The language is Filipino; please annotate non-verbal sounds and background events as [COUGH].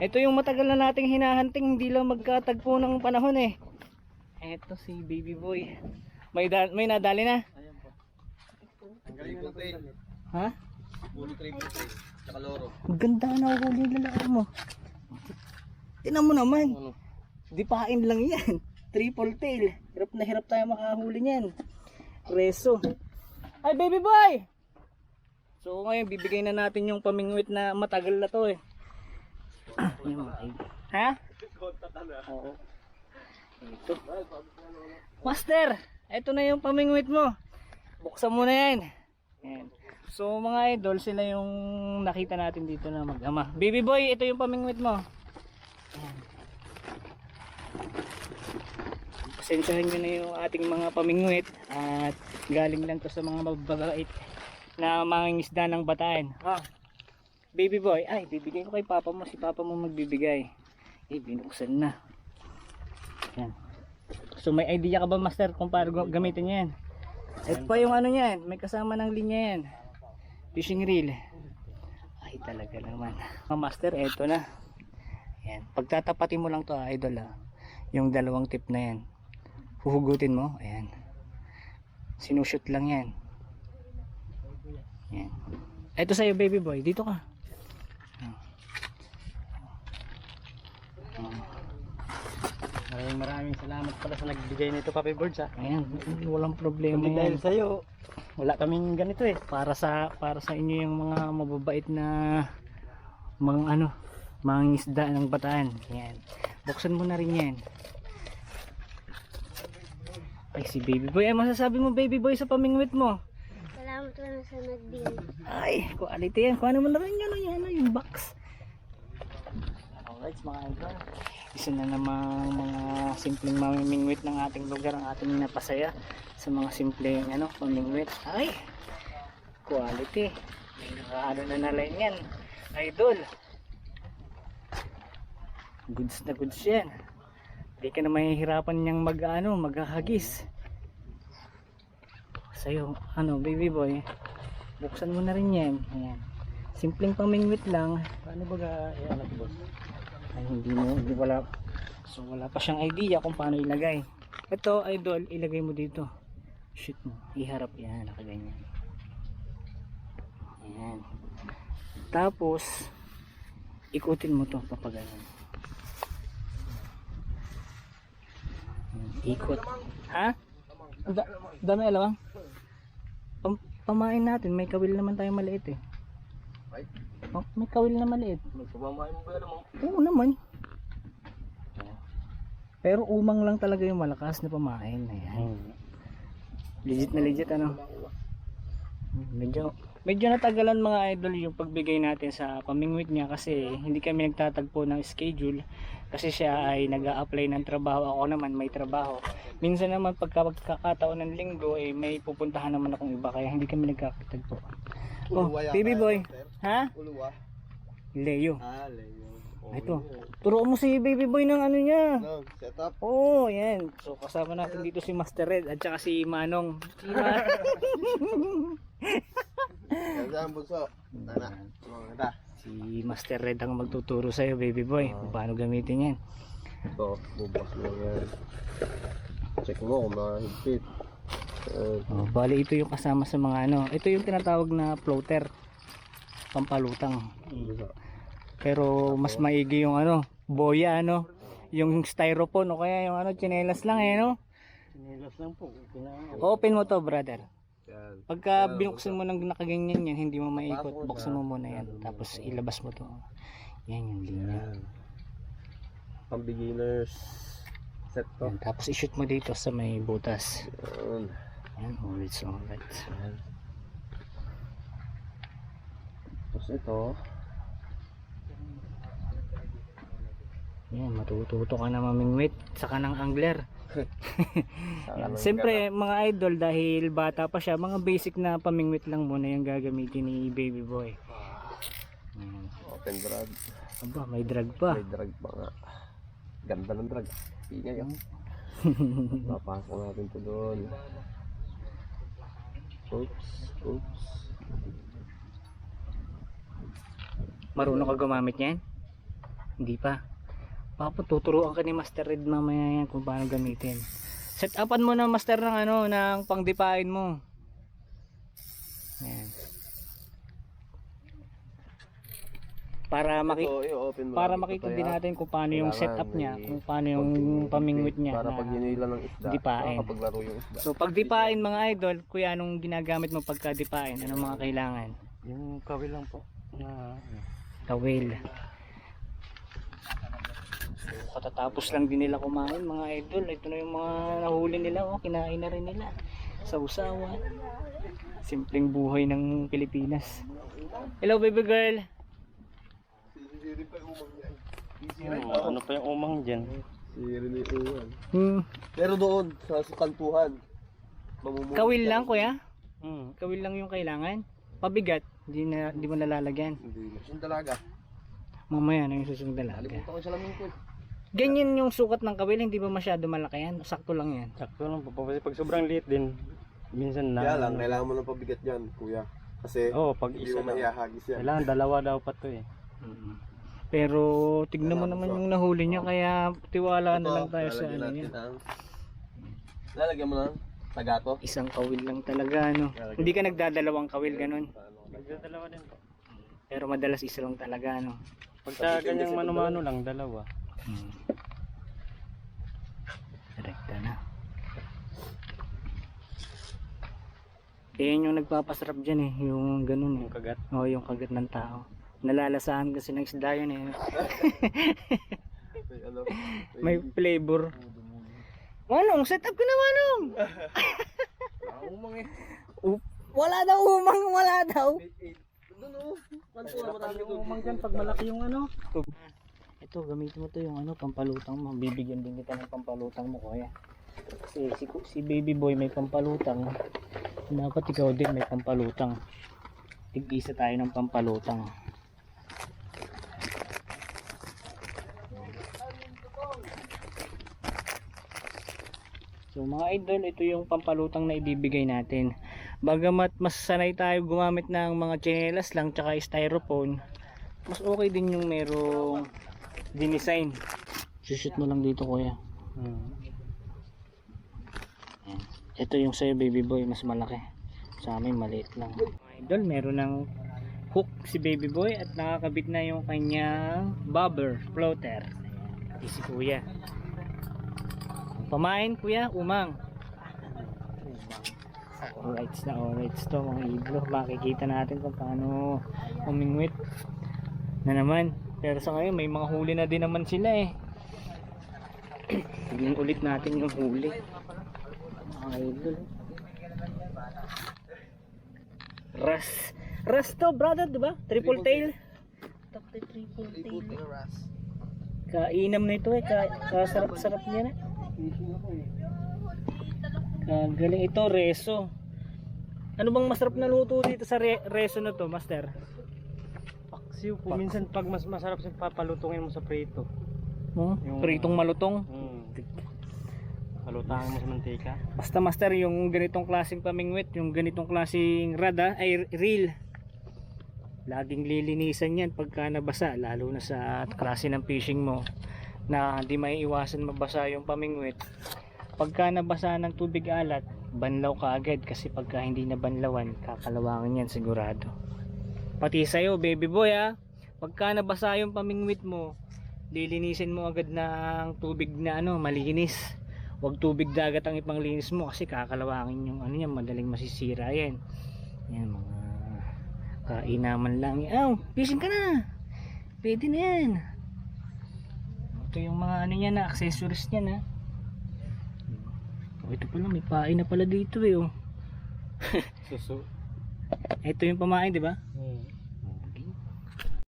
Ito yung matagal na nating hinahanting, hindi lang magkatagpo ng panahon eh. Ito si baby boy. May, da- may nadali na? Ayan po. Triple tail. Ha? Puro triple tail. Tsaka loro. Ang ganda na huli yung lalaki mo. Tinan mo naman. Ano? Di pain lang yan. [LAUGHS] Triple tail. Hirap na hirap tayo makahuli niyan. Reso. Ay baby boy! So ngayon bibigay na natin yung pamingwit na matagal na to eh. Mga [COUGHS] ha? Oo. Ito. Master! Ito na yung pamingwit mo. Buksan mo na yan. Yan. So mga idol, sila yung nakita natin dito na mag-ama. Baby boy, ito yung pamingwit mo. Pasensyahan nyo na yung ating mga pamingwit at galing lang to sa mga mababait na mangingisda ng bataan. Ah, baby boy, ay bibigay ko kay papa mo, si papa mo magbibigay. Eh, binuksan na. Yan. So may idea ka ba master kung paano gamitin yan? Ito pa yung ano yan, may kasama ng linya yan. Fishing reel. Ay talaga naman. Mga master, eto na. Yan. Pagtatapatin mo lang to ah, idol ah. Yung dalawang tip na yan. Huhugutin mo. Ayan. Sinushoot lang yan. Yan. Ito sa'yo baby boy. Dito ka. Maraming maraming salamat pala sa nagbigay nito Papi Birds ha. Ayan. Walang problema Kundi dahil yan. sa'yo, wala kaming ganito eh. Para sa para sa inyo yung mga mababait na mga ano, mga isda ng bataan. Yan. Buksan mo na rin yan. Ay si baby boy. Ay masasabi mo baby boy sa pamingwit mo. Salamat po na sa nagbili. Ay, quality yan. Kuha naman na rin yan, yan, yan, yung box. Alright, mga idol. Isa na namang mga simpleng mamimingwit ng ating lugar ang ating napasaya sa mga simpleng ano, pamingwit. Ay, quality. May nakaano na na line yan. Idol. Goods na goods yan. Hindi ka na mahihirapan niyang mag ano, maghahagis. Sa'yo, ano, baby boy, buksan mo na rin yan. Ayan. Simpleng pamingwit lang. Paano ba ga, boss? Ay, hindi mo, hindi wala. So, wala pa siyang idea kung paano ilagay. Ito, idol, ilagay mo dito. Shoot mo. Iharap yan, nakaganyan. Ayan. Tapos, ikutin mo to papagalan. Ikot. Ha? Da dami alam Pam pamain natin, may kawil naman tayo maliit eh. Oh, may kawil na maliit. magpapamain mo ba yan mo? Oo naman. Pero umang lang talaga yung malakas na pamain. Ayan. Legit na legit ano. Medyo medyo natagalan mga idol yung pagbigay natin sa pamingwit niya kasi hindi kami nagtatagpo ng schedule kasi siya ay nag apply ng trabaho ako naman may trabaho minsan naman pagka pagkakataon ng linggo eh may pupuntahan naman akong iba kaya hindi kami nagkakatagpo oh baby boy. Ha Uluwa. Leo Ah, Leo. Oh, ito turo mo si baby boy ng ano niya Ano, setup. Oo, oh, yan. So kasama natin dito si Master Red at saka si Manong. Si [LAUGHS] ang bunso. Tana. Ganda. si Master Red ang magtuturo sa iyo, baby boy, kung paano gamitin 'yan. Ito, bubas mo yan. Check mo kung mahigpit. Uh, Oh, bali ito yung kasama sa mga ano. Ito yung tinatawag na floater. Pampalutang. Pero mas maigi yung ano, boya ano, yung styrofoam o kaya yung ano, chinelas lang eh no. Sinilas lang po. Open mo to, brother. yan. Pagka binuksan mo ng nakaganyan yan, hindi mo maikot. Buksan mo muna yan. Tapos ilabas mo to. Yan yung linya. Pang beginners set to. Yan. Tapos i-shoot mo dito sa may butas. Yan. Yan, alright, alright. Yan. Tapos ito, Yan, matututo ka na mamingwit. Saka ng angler. Yan. [LAUGHS] Siyempre, mga idol, dahil bata pa siya, mga basic na pamingwit lang muna yung gagamitin ni baby boy. Yan. open drag. Aba, may drag pa. May drag pa nga. Ganda ng drag. Ingay ah. [LAUGHS] Papasok natin to doon. Oops, oops. Marunong ka gumamit niyan? Hindi pa. Papa, tuturuan ka ni Master Red mamaya yan kung paano gamitin. Set upan mo na Master ng ano, ng pangdipain mo. Ayan. Para maki Ito, i-open mo para lang. makita din natin kung paano yung kailangan setup niya, may kung paano yung konting pamingwit niya. Para na- pag hinila ng isda, dipain. makapaglaro yung isda. So pag dipain mga idol, kuya anong ginagamit mo pagka dipain? Anong mga kailangan? Yung kawil lang po. Na, Kawil. So, katatapos lang din nila kumain mga idol. Ito na yung mga nahuli nila. Oh. Kinain na rin nila. Sa usawan. Simpleng buhay ng Pilipinas. Hello baby girl. ano, ano pa yung umang dyan? Si Rene Uwan. Hmm. Pero doon, sa sukantuhan, mamumuhay Kawil ka. lang kuya? Hmm. Kawil lang yung kailangan? Pabigat? Di, na, di mo nalalagyan. Hindi na. Yung dalaga. Mamaya na yung susunod dalaga. Nalimutan ko yung salamin ko eh. Ganyan yung sukat ng kawil, hindi ba masyado malaki yan? Sakto lang yan. Sakto lang po. Kasi pag sobrang liit din, minsan na. Kaya lang, kailangan mo ng pabigat yan, kuya. Kasi Oo, pag hindi isa mo na. maihahagis yan. Kailangan dalawa daw pa to eh. Pero tignan mo naman yung nahuli niya kaya tiwala na lang tayo sa ano niya. Lalagyan mo ng tagato. Isang kawil lang talaga ano. Hindi ka nagdadalawang kawil ganun. Nagdadalawa din po. Pero madalas isa lang talaga ano. Pag sa ganyang mano-mano lang, dalawa. Hmm. Direkta na. Yan yung nagpapasarap dyan eh, yung ganun eh. Yung kagat. Oo, yung kagat ng tao. Nalalasahan kasi ng isda yun eh. [LAUGHS] May ano, May flavor. Manong, set up ka na Manong! umang eh. U- wala daw umang, wala daw. Doon oh. Kanto na marami doon. Umang dyan pag malaki yung ano. Ito, gamitin mo to yung ano, pampalutang mo. Bibigyan din kita ng pampalutang mo, kuya. Kasi si, si baby boy may pampalutang. Dapat ikaw din may pampalutang. Tig-isa tayo ng pampalutang. So mga idol, ito yung pampalutang na ibibigay natin. Bagamat mas sanay tayo gumamit ng mga chinelas lang tsaka styrofoam, mas okay din yung merong dinesign. Shoot mo lang dito kuya. Hmm. Ito yung sa'yo baby boy, mas malaki. Sa amin maliit lang. Mga idol, meron ng hook si baby boy at nakakabit na yung kanyang bobber floater. Ito si kuya. Pamain kuya, umang. Alright na alright to mga idol. Makikita natin kung paano umingwit na naman. Pero sa ngayon may mga huli na din naman sila eh. Tignan ulit natin yung huli. Mga idol. Ras. Ras to brother, di ba? Triple tail. triple tail. Kainam na ito eh. Ka kasarap-sarap niya na. Kagaling ito, reso. Ano bang masarap na luto dito sa re- reso na to, master? Paksiw po. Minsan pag mas masarap sa papalutungin mo sa prito. Hmm? Yung- Pritong malutong. Hmm. Palutangan mo sa mantika. Basta master, yung ganitong klaseng pamingwit, yung ganitong klaseng rada, ay reel. Laging lilinisan yan pagka nabasa, lalo na sa klase ng fishing mo na hindi may iwasan mabasa yung pamingwit. Pagka nabasa ng tubig alat, banlaw ka agad kasi pagka hindi na banlawan, kakalawangin yan sigurado. Pati sa'yo, baby boy ha, pagka nabasa yung pamingwit mo, lilinisin mo agad ng tubig na ano, malinis. Huwag tubig dagat ang ipanglinis mo kasi kakalawangin yung ano yan, madaling masisira yan. Yan mga kainaman lang. Aw, fishing ka na. Pwede na yan. Ito yung mga ano yan na, accessories niya na. Oh, ito pala, may pain na pala dito eh. Oh. Ito yung pamain, di ba? Hmm.